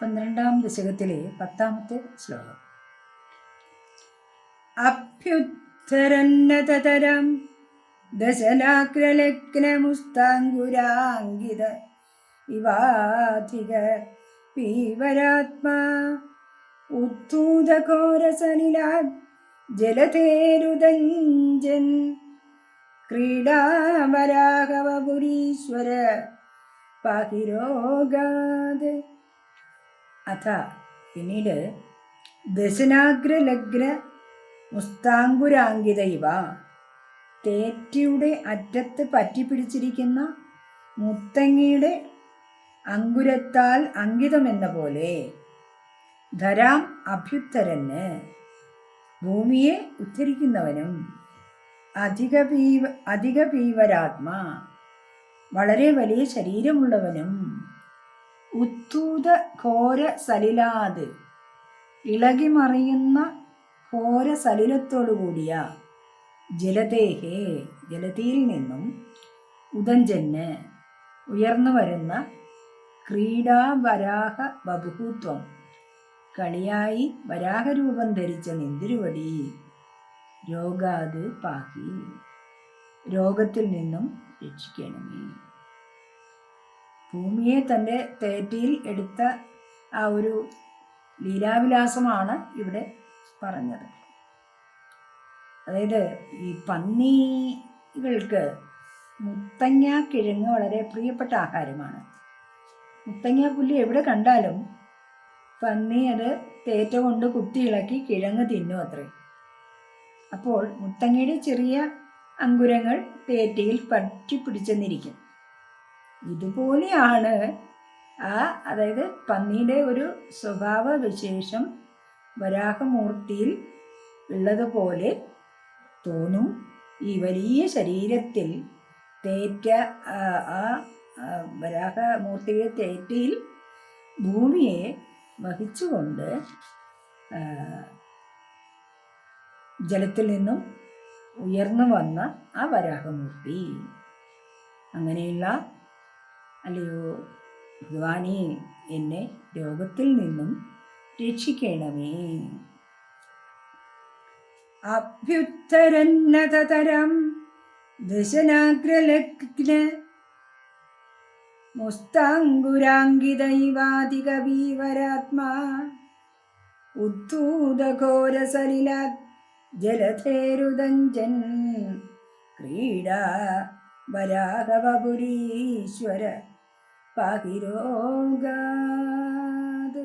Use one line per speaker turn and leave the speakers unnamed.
പന്ത്രണ്ടാം ദശകത്തിലെ പത്താമത്തെ ശ്ലോകം. അഭ്യുദ്ധരന്നതരം ദശനാഗ്രലഗ്നമുസ്താങ്കുരാങ്കിത ഇവാധിക പീവരാത്മാ ഉത്തൂതഘോരസനിലാ ജലധേരുദഞ്ജൻ ക്രീഡാമരാഘവപുരീശ്വര പാഹിരോഗാത് അഥ പിന്നീട് ദശനാഗ്രലഗ്ന മുസ്താങ്കുരാങ്കിത ഇവ തേറ്റിയുടെ അറ്റത്ത് പറ്റിപ്പിടിച്ചിരിക്കുന്ന മുത്തങ്ങയുടെ അങ്കുരത്താൽ അങ്കിതമെന്ന പോലെ ധരാം അഭ്യുത്തരന് ഭൂമിയെ ഉദ്ധരിക്കുന്നവനും അധിക പീവ അധിക ഭീവരാത്മാ വളരെ വലിയ ശരീരമുള്ളവനും ഉത്തൂത ഘോര സലിലാത് ഇളകി ഇളകിമറിയുന്ന ഘോര സലിലത്തോടുകൂടിയ ജലദേഹേ ജലതിയിൽ നിന്നും ഉദഞ്ചന് ഉയർന്നു വരുന്ന ക്രീഡാവരാഹ ബഭുത്വം കളിയായി വരാഹരൂപം ധരിച്ച നിന്തിരുവടി രോഗാത് പാഹി രോഗത്തിൽ നിന്നും രക്ഷിക്കണമേ. ഭൂമിയെ തന്റെ തേറ്റയിൽ എടുത്ത ആ ഒരു ലീലാവിലാസമാണ് ഇവിടെ പറഞ്ഞത്. അതായത് ഈ പന്നികൾക്ക് മുത്തങ്ങ കിഴങ്ങ് വളരെ പ്രിയപ്പെട്ട ആഹാരമാണ്. മുത്തങ്ങ പുല്ല് എവിടെ കണ്ടാലും പന്നി അത് തേറ്റ കൊണ്ട് കുത്തി ഇളക്കി കിഴങ്ങ് തിന്നും അത്രേ. അപ്പോൾ മുത്തങ്ങയുടെ ചെറിയ അങ്കുരങ്ങൾ തേറ്റയിൽ പറ്റി പിടിച്ചെന്നിരിക്കും. ഇതുപോലെയാണ് ആ അതായത് പന്നിയുടെ ഒരു സ്വഭാവ വിശേഷം വരാഹമൂർത്തിയിൽ ഉള്ളതുപോലെ തോന്നും. ഈ വലിയ ശരീരത്തിൽ തേറ്റ ആ വരാഹമൂർത്തിയുടെ തേറ്റയിൽ ഭൂമിയെ വഹിച്ചുകൊണ്ട് ജലത്തിൽ നിന്നും ഉയർന്നു വന്ന ആ വരാഹമൂർത്തി. അങ്ങനെയുള്ള അല്ലയോ? ഭഗവാനെ എന്നെ രോഗത്തിൽ നിന്നും രക്ഷിക്കണമേ. അഭ്യുത്തരന്നതരം ദശനാഗ്രലഗ്ന മുസ്താങ്കുരാങ്കിതൈവാധികവീവരാത്മാ ഉദ്ധൂതഘോരസലില ജലധേരുദഞ്ജൻ ക്രീഡാ വരാഹവപുരീശ്വര பகிரோகாது